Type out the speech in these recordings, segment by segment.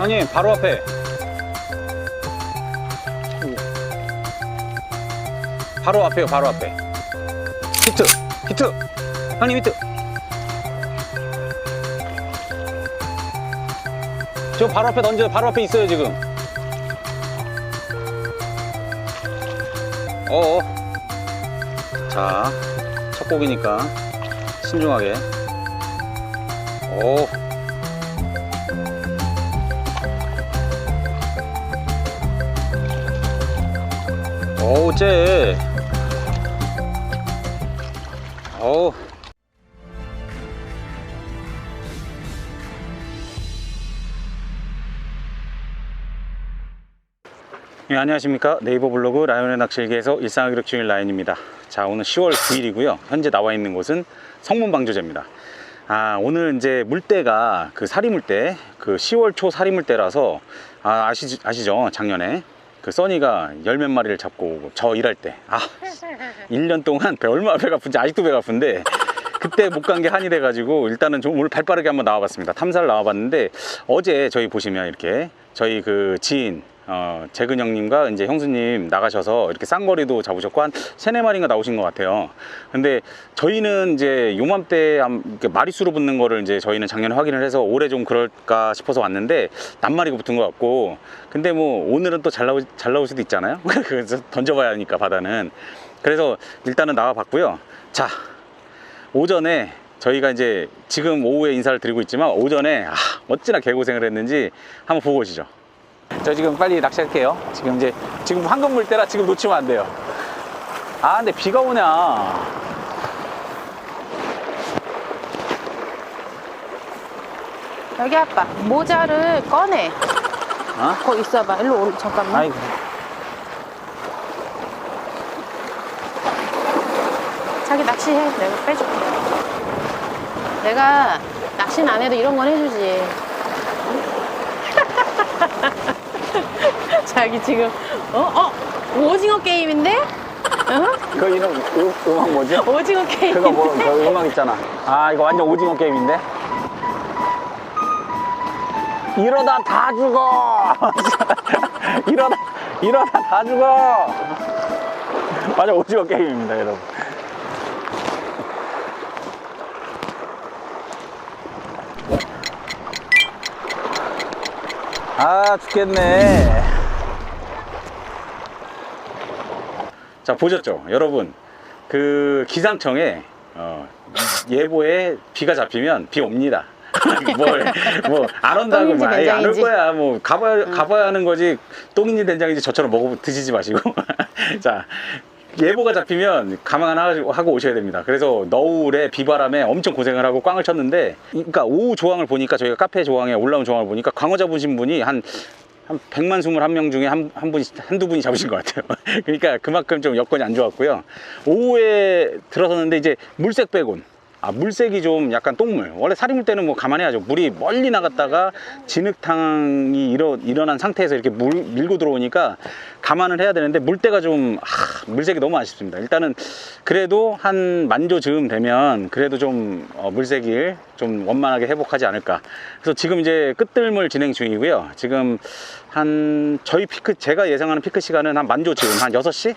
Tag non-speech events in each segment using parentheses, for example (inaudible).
형님 바로 앞에. 바로 앞에요 바로 앞에. 히트 히트. 형님 히트. 저 바로 앞에 던져요. 바로 앞에 있어요 지금. 어어. 자첫 곡이니까 신중하게. 오 쟤. 어우. 예, 안녕하십니까. 네이버 블로그 라이온의 낚시일기에서 일상을 기록 중인 라이언입니다. 자 오늘 10월 9일이고요. 현재 나와 있는 곳은 성문방조제입니다. 아 오늘 이제 물때가 그 사리물때 그 10월 초 사리물때라서 아 아시, 아시죠? 작년에 그 써니가 열 몇 마리를 잡고 오고 저 일할 때 아 1년 동안 배 얼마나 배가 아픈지 아직도 배가 아픈데 그때 못 간 게 한이 돼가지고 일단은 좀 오늘 발 빠르게 한번 나와봤습니다. 탐사를 나와봤는데 어제 저희 보시면 이렇게 저희 그 지인 어, 재근 형님과 이제 형수님 나가셔서 이렇게 쌍거리도 잡으셨고 한 세네 마리가 나오신 것 같아요. 근데 저희는 이제 요맘때 마리수로 붙는 거를 이제 저희는 작년에 확인을 해서 올해 좀 그럴까 싶어서 왔는데 낱마리가 붙은 것 같고 근데 뭐 오늘은 또 잘 나올 잘 나올 수도 있잖아요. (laughs) 그래서 던져봐야 하니까 바다는 그래서 일단은 나와봤고요. 자 오전에 저희가 이제 지금 오후에 인사를 드리고 있지만 오전에 아, 어찌나 개고생을 했는지 한번 보고 오시죠. 저 지금 빨리 낚시할게요. 지금 이제 지금 황금 물 때라 지금 놓치면 안 돼요. 아 근데 비가 오냐. 여기 아빠 모자를 꺼내 어? 거기 있어봐 일로 올 잠깐만 아이고. 자기 낚시해 내가 빼줄게 내가 낚시는 안 해도 이런 건 해주지 (laughs) 자기 지금 어? 어? 오징어 게임인데? 어? 그 이름 음, 음악 뭐죠? 오징어 게임 그거 뭐, 그 음악 있잖아. 아, 이거 완전 오징어 게임인데? 이러다 다 죽어! (laughs) 이러다, 이러다 다 죽어! 완전 오징어 게임입니다, 여러분. 아, 죽겠네. 자, 보셨죠? 여러분. 그 기상청에 어, 예보에 비가 잡히면 비 옵니다. 뭘, (laughs) 뭐, 안 온다고, 똥인지 뭐, 안올. 거야. 뭐, 가봐야, 가봐야 하는 거지. 똥인지 된장인지 저처럼 먹어 드시지 마시고. (laughs) 자, 예보가 잡히면 감안하고 하고 오셔야 됩니다. 그래서 너울에 비바람에 엄청 고생을 하고 꽝을 쳤는데, 그러니까 오후 조항을 보니까 저희가 카페 조항에 올라온 조항을 보니까 광어 잡으신 분이 한 한 100만 21명 중에 한, 한 분이, 한두 분이 잡으신 것 같아요. (laughs) 그러니까 그만큼 좀 여건이 안 좋았고요. 오후에 들어섰는데 이제 물색 빼곤. 아, 물색이 좀 약간 똥물. 원래 사리물 때는 뭐 감안해야죠. 물이 멀리 나갔다가 진흙탕이 일어, 일어난 상태에서 이렇게 물, 밀고 들어오니까 감안을 해야 되는데 물때가 좀, 하, 물색이 너무 아쉽습니다. 일단은 그래도 한 만조 즈음 되면 그래도 좀 어, 물색일 좀 원만하게 회복하지 않을까. 그래서 지금 이제 끝들물 진행 중이고요. 지금 한 저희 피크, 제가 예상하는 피크 시간은 한 만조 즈음, 한 6시?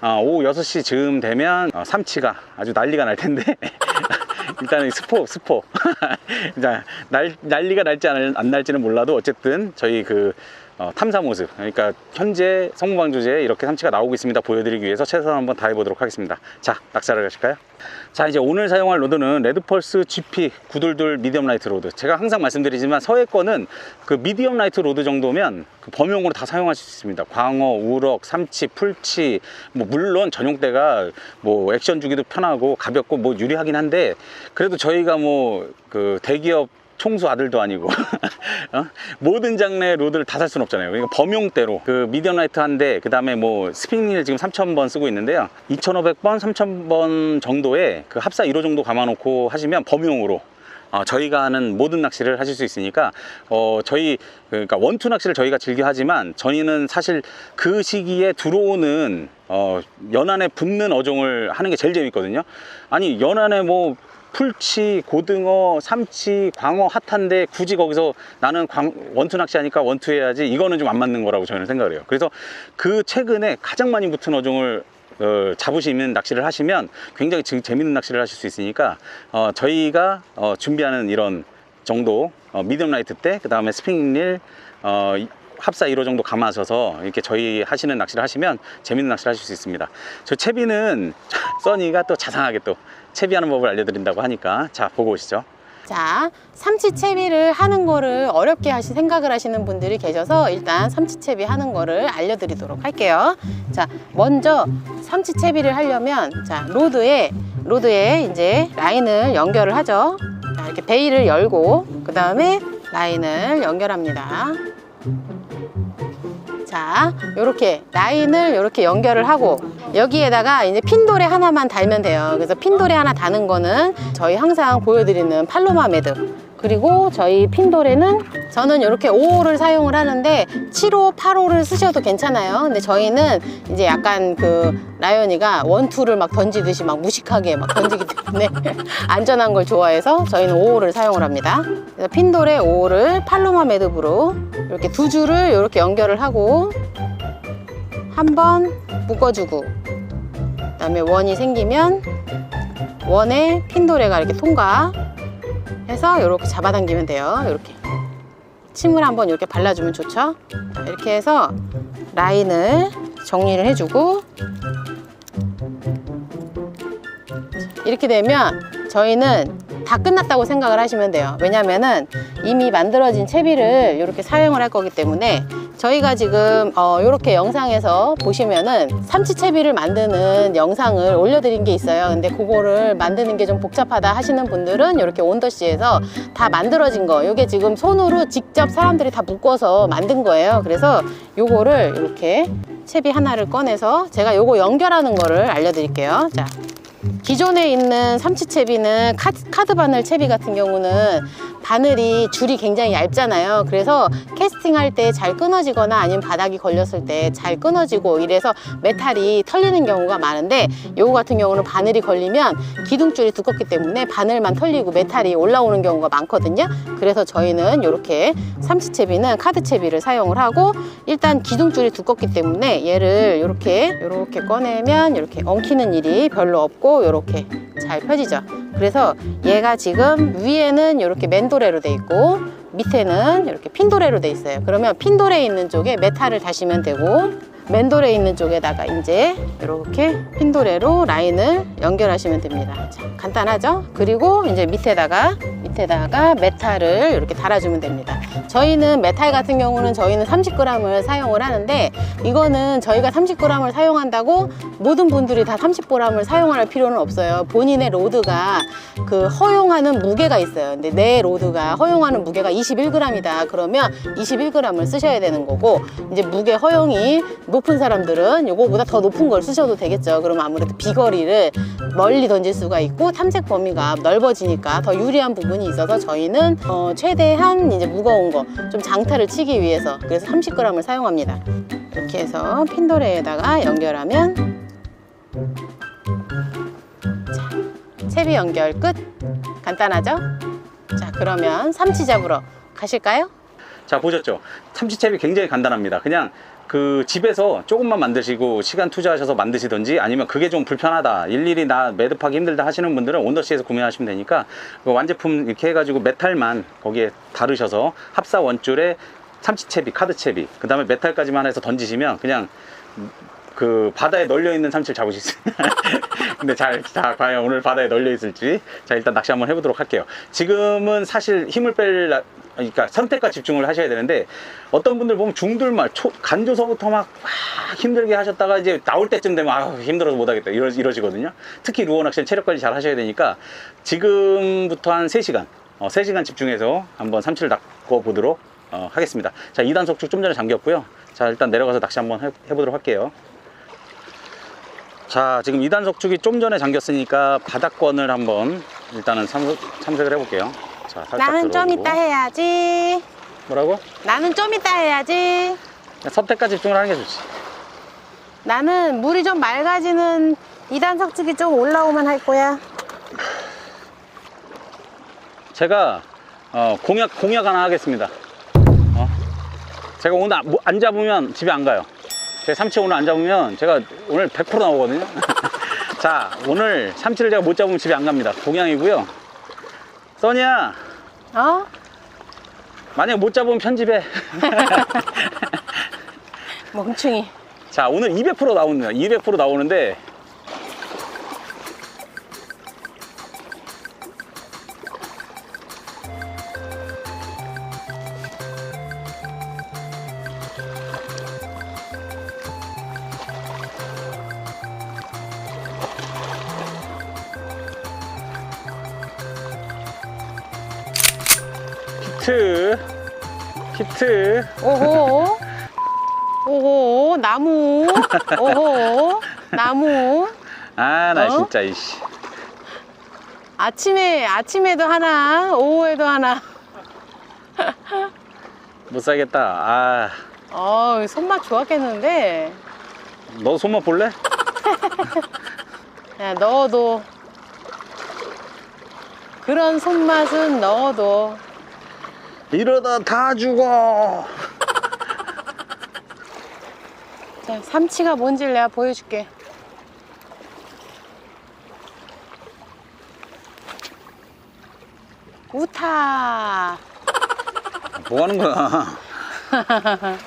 어, 오후 6시 즈음 되면 어, 삼치가 아주 난리가 날 텐데. (laughs) 일단은 스포 스포. (laughs) 자, 날, 난리가 날지 안, 안 날지는 몰라도 어쨌든 저희 그 어, 탐사 모습. 그러니까 현재 성무방조제에 이렇게 삼치가 나오고 있습니다. 보여드리기 위해서 최선을 한번 다해보도록 하겠습니다. 자 낙사를 가실까요? 자 이제 오늘 사용할 로드는 레드펄스 GP 922 미디엄 라이트 로드. 제가 항상 말씀드리지만 서해 거는 그 미디엄 라이트 로드 정도면 그 범용으로 다 사용하실 수 있습니다. 광어, 우럭, 삼치, 풀치 뭐 물론 전용대가 뭐 액션 주기도 편하고 가볍고 뭐 유리하긴 한데 그래도 저희가 뭐 그 대기업 총수 아들도 아니고 (laughs) 어? 모든 장르의 로드를 다 살 수는 없잖아요 그러니까 범용대로 그 미디엄 라이트 한대 그 다음에 뭐 스피닝을 지금 3000번 쓰고 있는데요 2500번 3000번 정도의 그 합사 1호 정도 감아놓고 하시면 범용으로 어, 저희가 하는 모든 낚시를 하실 수 있으니까 어, 저희 그러니까 원투 낚시를 저희가 즐겨 하지만 저희는 사실 그 시기에 들어오는 어, 연안에 붙는 어종을 하는 게 제일 재밌거든요. 아니 연안에 뭐 풀치, 고등어, 삼치, 광어 핫한데 굳이 거기서 나는 광, 원투 낚시하니까 원투 해야지 이거는 좀 안 맞는 거라고 저는 생각을 해요. 그래서 그 최근에 가장 많이 붙은 어종을 어, 잡으시는 낚시를 하시면 굉장히 재- 재밌는 낚시를 하실 수 있으니까 어, 저희가 어, 준비하는 이런 정도 어, 미디엄 라이트 때 그 다음에 스프링릴 어, 이- 합사 1호 정도 감아셔서 이렇게 저희 하시는 낚시를 하시면 재밌는 낚시를 하실 수 있습니다. 저 채비는 (laughs) 써니가 또 자상하게 또 채비하는 법을 알려드린다고 하니까 자 보고 오시죠. 자, 삼치채비를 하는 거를 어렵게 하시 생각을 하시는 분들이 계셔서 일단 삼치채비 하는 거를 알려드리도록 할게요. 자, 먼저 삼치채비를 하려면 자 로드에 로드에 이제 라인을 연결을 하죠. 자, 이렇게 베일을 열고 그 다음에 라인을 연결합니다. 자, 요렇게 라인을 요렇게 연결을 하고 여기에다가 이제 핀도레 하나만 달면 돼요. 그래서 핀도레 하나 다는 거는 저희 항상 보여드리는 팔로마 매드. 그리고 저희 핀도레는 저는 이렇게 5호를 사용을 하는데 7호, 8호를 쓰셔도 괜찮아요. 근데 저희는 이제 약간 그 라연이가 원투를 막 던지듯이 막 무식하게 막 던지기 때문에 (laughs) 안전한 걸 좋아해서 저희는 5호를 사용을 합니다. 그래서 핀도레 5호를 팔로마 매듭으로 이렇게 두 줄을 이렇게 연결을 하고 한 번 묶어주고 그다음에 원이 생기면 원에 핀도레가 이렇게 통과 해서 이렇게 잡아당기면 돼요. 이렇게 침을 한번 이렇게 발라주면 좋죠. 자, 이렇게 해서 라인을 정리를 해주고 이렇게 되면 저희는 다 끝났다고 생각을 하시면 돼요. 왜냐면은 이미 만들어진 채비를 이렇게 사용을 할 거기 때문에 저희가 지금 어, 이렇게 영상에서 보시면은 삼치 채비를 만드는 영상을 올려드린 게 있어요. 근데 그거를 만드는 게 좀 복잡하다 하시는 분들은 이렇게 온더씨에서 다 만들어진 거. 이게 지금 손으로 직접 사람들이 다 묶어서 만든 거예요. 그래서 요거를 이렇게 채비 하나를 꺼내서 제가 요거 연결하는 거를 알려드릴게요. 자, 기존에 있는 삼치채비는 카드, 바늘 채비 같은 경우는 바늘이 줄이 굉장히 얇잖아요. 그래서 캐스팅할 때 잘 끊어지거나 아니면 바닥이 걸렸을 때 잘 끊어지고 이래서 메탈이 털리는 경우가 많은데 요거 같은 경우는 바늘이 걸리면 기둥줄이 두껍기 때문에 바늘만 털리고 메탈이 올라오는 경우가 많거든요. 그래서 저희는 이렇게 삼치채비는 카드채비를 사용을 하고 일단 기둥줄이 두껍기 때문에 얘를 이렇게 이렇게 꺼내면 이렇게 엉키는 일이 별로 없고 이렇게 잘 펴지죠. 그래서 얘가 지금 위에는 이렇게 맨도레로 돼 있고 밑에는 이렇게 핀도레로 돼 있어요. 그러면 핀도레 있는 쪽에 메탈을 다시면 되고 맨도레 있는 쪽에다가 이제 이렇게 핀도레로 라인을 연결하시면 됩니다. 자, 간단하죠? 그리고 이제 밑에다가 밑에다가 메탈을 이렇게 달아주면 됩니다. 저희는 메탈 같은 경우는 저희는 30g을 사용을 하는데 이거는 저희가 30g을 사용한다고 모든 분들이 다 30g을 사용할 필요는 없어요. 본인의 로드가 그 허용하는 무게가 있어요. 근데 내 로드가 허용하는 무게가 21g이다. 그러면 21g을 쓰셔야 되는 거고 이제 무게 허용이 높은 사람들은 이거보다 더 높은 걸 쓰셔도 되겠죠. 그러면 아무래도 비거리를 멀리 던질 수가 있고 탐색 범위가 넓어지니까 더 유리한 부분이 있어서 저희는 어, 최대한 이제 무거운 거 좀 장타를 치기 위해서 그래서 30g을 사용합니다. 이렇게 해서 핀도레에다가 연결하면 자, 채비 연결 끝. 간단하죠? 자, 그러면 삼치 잡으러 가실까요? 자 보셨죠? 참치채비 굉장히 간단합니다. 그냥 그 집에서 조금만 만드시고 시간 투자하셔서 만드시든지 아니면 그게 좀 불편하다 일일이 나 매듭하기 힘들다 하시는 분들은 온더시에서 구매하시면 되니까 그 완제품 이렇게 해가지고 메탈만 거기에 다르셔서 합사 원줄에 참치채비 카드채비 그 다음에 메탈까지만 해서 던지시면 그냥 그 바다에 널려 있는 참치를 잡을 수. (laughs) 근데 잘, 자, 과연 오늘 바다에 널려 있을지. 자, 일단 낚시 한번 해보도록 할게요. 지금은 사실 힘을 뺄, 나- 그러니까 선택과 집중을 하셔야 되는데 어떤 분들 보면 중들말, 초, 간조서부터 막, 막 힘들게 하셨다가 이제 나올 때쯤 되면 아 힘들어서 못하겠다. 이러, 이러시거든요. 특히 루어 낚시는 체력 관리 잘 하셔야 되니까 지금부터 한 3시간, 어, 3시간 집중해서 한번 삼치를 낚아 보도록 어, 하겠습니다. 자, 2단 속줄 좀 전에 잠겼고요. 자, 일단 내려가서 낚시 한번 해, 해보도록 할게요. 자 지금 2단 석축이 좀 전에 잠겼으니까 바닥권을 한번 일단은 참, 탐색을 해볼게요 자, 나는 좀. 이따 해야지. 뭐라고? 나는 좀 이따 해야지. 선택까지 집중을 하는 게 좋지. 나는 물이 좀 맑아지는 이단 석축이 좀 올라오면 할 거야. 제가 어, 공약 공약 하나 하겠습니다. 어? 제가 오늘 안- 뭐안 잡으면 집에 안 가요. 제 삼치 오늘 안 잡으면 제가 오늘 100% 나오거든요. (laughs) 자, 오늘 삼치를 제가 못 잡으면 집에 안 갑니다. 공약이고요. 써니야, 어? 만약 못 잡으면 편집해. (laughs) 멍충이. 자, 오늘 200% 나옵니다. 200% 나오는데 히트 히트 오호. 오호. 나무. 오호. 나무. 아 나 어? 진짜 이씨 아침에, 아침에도 하나, 오후에도 하나. 못 살겠다 아 어, 손맛 좋았겠는데. 너 손만 볼래? (laughs) 야, 넣어도. 그런 손맛은 넣어도. 이러다 다 죽어 자, 삼치가 뭔지를 내가 보여줄게. 우타. 뭐 하는 거야 (laughs)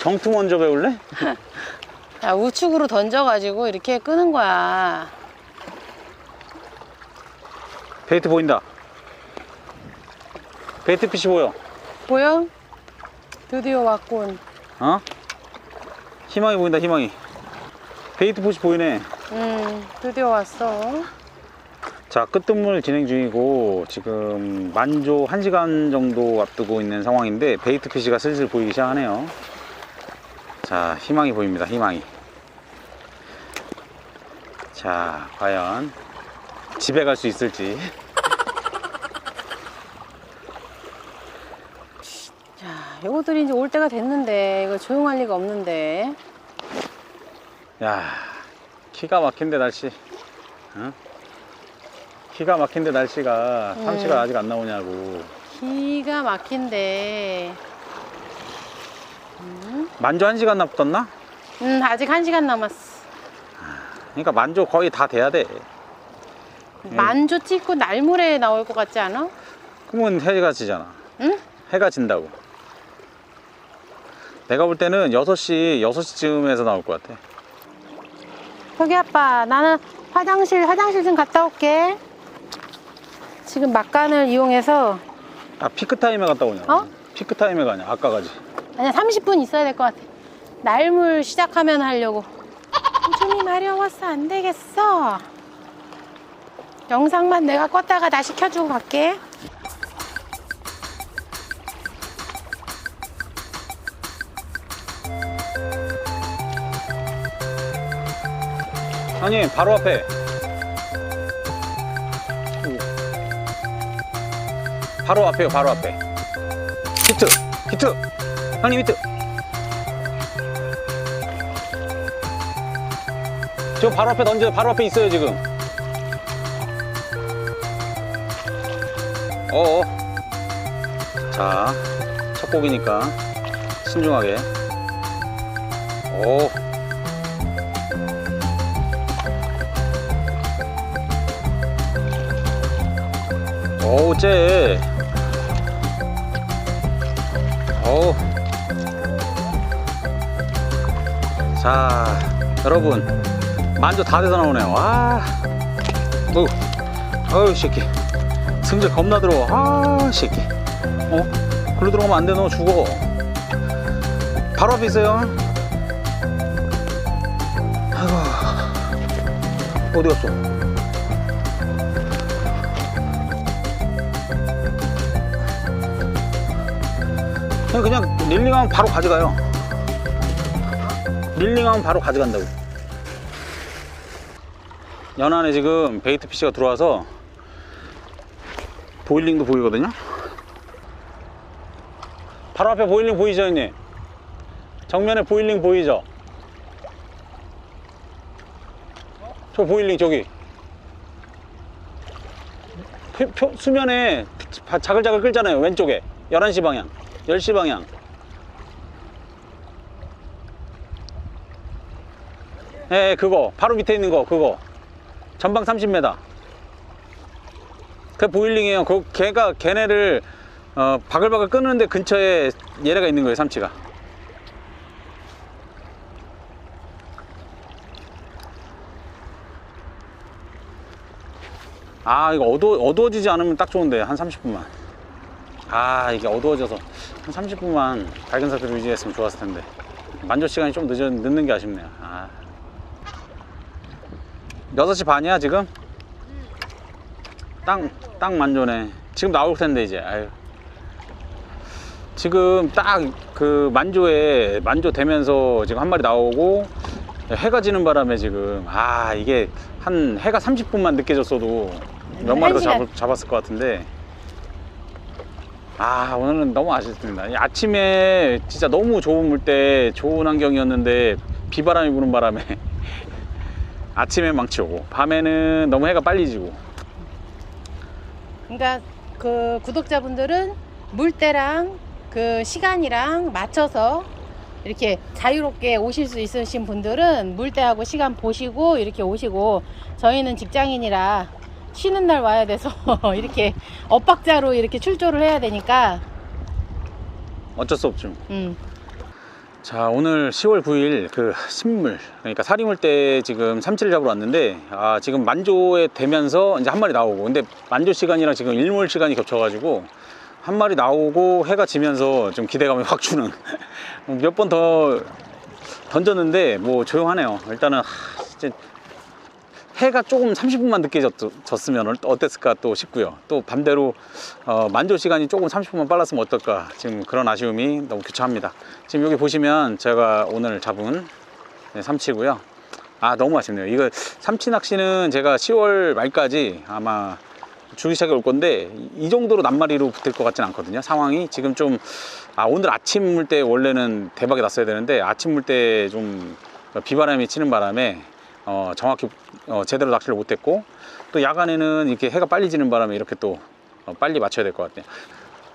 정투 먼저 배울래? 야, 우측으로 던져가지고 이렇게 끄는 거야. 베이트 보인다 베이트 피시 보여 보여? 드디어 왔군. 어? 희망이 보인다 희망이 베이트 포시 보이네 음, 드디어 왔어. 자 끝뜬물 진행 중이고 지금 만조 1시간 정도 앞두고 있는 상황인데 베이트 피시가 슬슬 보이기 시작하네요 자 희망이 보입니다 희망이 자 과연 집에 갈 수 있을지 요거들이 이제 올 때가 됐는데, 이거 조용할 리가 없는데. 야 기가 막힌데 날씨 응? 기가 막힌데 날씨가 음. 삼치가 아직 안 나오냐고 기가 막힌데. 만조 1시간 남았나? 음, 아직 한 시간 남았어. 그러니까 만조 거의 다 돼야 돼 만조 찍고 날물에 나올 것 같지 않아? 그러면 해가 지잖아 응? 해가 진다고 내가 볼 때는 6시 6시쯤에서 나올 것 같아 혁이 아빠, 나는 화장실, 화장실 좀 갔다 올게. 지금 막간을 이용해서, 아 피크타임에 갔다 오냐 어? 피크타임에 가냐 아까 가지 아니야, 30분 있어야 될 것 같아. 날물 시작하면 하려고. 좀이 마려웠어. 안 되겠어. 영상만 내가 껐다가 다시 켜주고 갈게. 아니 바로 앞에. 오. 바로 앞에요 바로 앞에. 히트 히트. 형님 히트. 저 바로 앞에 던져 바로 앞에 있어요 지금. 어어. 자첫 곡이니까 신중하게. 오 쟤. 어우. 자 여러분. 만조 다 돼서 나오네요. 와. 어우. 어우 새끼. 승질 겁나 들어 아 새끼. 어? 글로 들어가면 안돼 너 죽어. 바로 앞에 있어요. 아이고. 어디 갔어 그냥 릴링하면 바로 가져가요. 릴링하면 바로 가져간다고. 연안에 지금 베이트 피시가 들어와서 보일링도 보이거든요. 바로 앞에 보일링 보이죠, 형님? 정면에 보일링 보이죠? 저 보일링 저기. 표- 표- 수면에 바- 자글자글 끓잖아요, 왼쪽에. 11시 방향, 10시 방향. 예, 예, 그거. 바로 밑에 있는 거, 그거. 전방 30m. 그 보일링이에요. 그 걔가 걔네를 어, 바글바글 끄는데 근처에 얘네가 있는 거예요, 삼치가. 아, 이거 어두, 어두워지지 않으면 딱 좋은데, 한 30분만. 아, 이게 어두워져서 한 30분만 밝은 상태로 유지했으면 좋았을 텐데. 만조 시간이 좀 늦어, 늦는 게 아쉽네요. 아. 6시 반이야, 지금? 딱, 딱 만조네. 지금 나올 텐데, 이제. 아유. 지금 딱 그 만조에, 만조 되면서 지금 한 마리 나오고, 해가 지는 바람에 지금, 아, 이게 한 해가 30분만 늦게 졌어도 몇 마리 더 잡았을 것 같은데. 아, 오늘은 너무 아쉽습니다. 이 아침에 진짜 너무 좋은 물때 좋은 환경이었는데, 비바람이 부는 바람에 (laughs) 아침에 망치 오고, 밤에는 너무 해가 빨리 지고, 그러니까 그 구독자분들은 물때랑 그 시간이랑 맞춰서 이렇게 자유롭게 오실 수 있으신 분들은 물때하고 시간 보시고 이렇게 오시고 저희는 직장인이라 쉬는 날 와야 돼서 (laughs) 이렇게 엇박자로 이렇게 출조를 해야 되니까. 어쩔 수 없죠. 음, 자 오늘 10월 9일 그 신물 그러니까 사리물 때 지금 삼치를 잡으러 왔는데 아 지금 만조에 되면서 이제 한 마리 나오고 근데 만조 시간이랑 지금 일몰 시간이 겹쳐가지고 한 마리 나오고 해가 지면서 좀 기대감이 확 주는. (laughs) 몇 번 더 던졌는데 뭐 조용하네요. 일단은 하, 진짜 해가 조금 30분만 늦게 졌, 졌으면 어땠을까 또 싶고요. 또 반대로 어, 만조 시간이 조금 30분만 빨랐으면 어떨까 지금 그런 아쉬움이 너무 교차합니다. 지금 여기 보시면 제가 오늘 잡은 네, 삼치고요. 아 너무 아쉽네요. 이거 삼치 낚시는 제가 10월 말까지 아마 시작해 올 건데 이 정도로 낱마리로 붙을 것 같진 않거든요. 상황이 지금 좀 아, 오늘 아침 물 때 원래는 대박이 났어야 되는데 아침 물 때 좀 비바람이 치는 바람에 어, 정확히 어, 제대로 낚시를 못했고 또 야간에는 이렇게 해가 빨리 지는 바람에 이렇게 또 어, 빨리 맞춰야 될 것 같아요.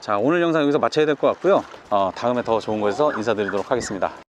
자 오늘 영상 여기서 마쳐야 될 것 같고요. 어, 다음에 더 좋은 곳에서 인사드리도록 하겠습니다.